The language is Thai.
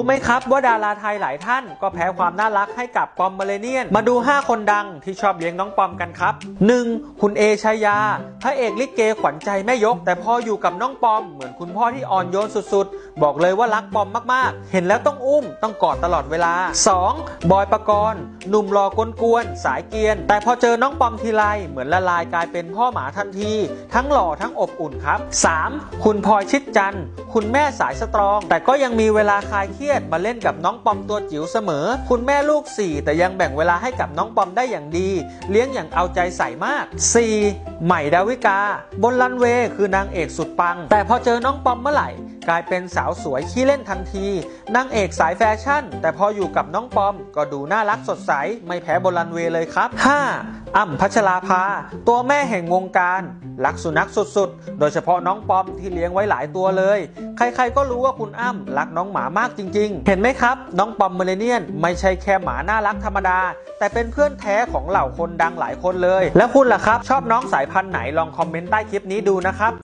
รู้ไหมครับว่าดาราไทยหลายท่านก็แพ้ความน่ารักให้กับปอมเมเลเนียน มาดู 5 คนดังที่ชอบเลี้ยงน้องปอมกันครับ 1. คุณเอชายา พระเอกลิเกขวัญใจแม่ยก แต่พออยู่กับน้องปอมเหมือนคุณพ่อที่อ่อนโยนสุดๆ บอกเลยว่ารักปอมมากๆ เห็นแล้วต้องอุ้มต้องกอดตลอดเวลา 2. บอยปกรณ์หนุ่มรอกกวนๆสายเกียน แต่พอเจอน้องปอมทีไรเหมือนละลายกลายเป็นพ่อหมาทันที ทั้งหล่อทั้งอบอุ่นครับ 3. คุณพลอยชิดจันทร์คุณแม่สายสตรอง แต่ก็ยังมีเวลาคลายเครียดมาเล่นกับน้องปอมตัวจิ๋วเสมอ คุณแม่ลูก 4 แต่ยังแบ่งเวลาให้กับน้องปอมได้อย่างดี เลี้ยงอย่างเอาใจใส่มาก 4. ใหม่ดาวิกา บนลันเวย์คือนางเอกสุดปัง แต่พอเจอน้องปอมเมื่อไหร่ กลายเป็นสาวสวยขี้เล่นทันทีนางเอกสายแฟชั่น แต่พออยู่กับน้องปอม ก็ดูน่ารักสดใส ไม่แพ้บรันเวเลยครับ 5. อ่ำพัชราภา ตัวแม่แห่งวงการ รักสุนัขสุดๆ โดยเฉพาะน้องปอมที่เลี้ยงไว้หลายตัวเลย ใครๆก็รู้ว่าคุณอ้ำรักน้องหมามากจริง ๆ เห็นไหมครับ น้องปอมเมเลเนียน ไม่ใช่แค่หมาน่ารักธรรมดา แต่เป็นเพื่อนแท้ของเหล่าคนดังหลายคนเลย แล้วคุณล่ะครับ ชอบน้องสายพันธุ์ไหนลองคอมเมนต์ใต้คลิปนี้ดูนะครับ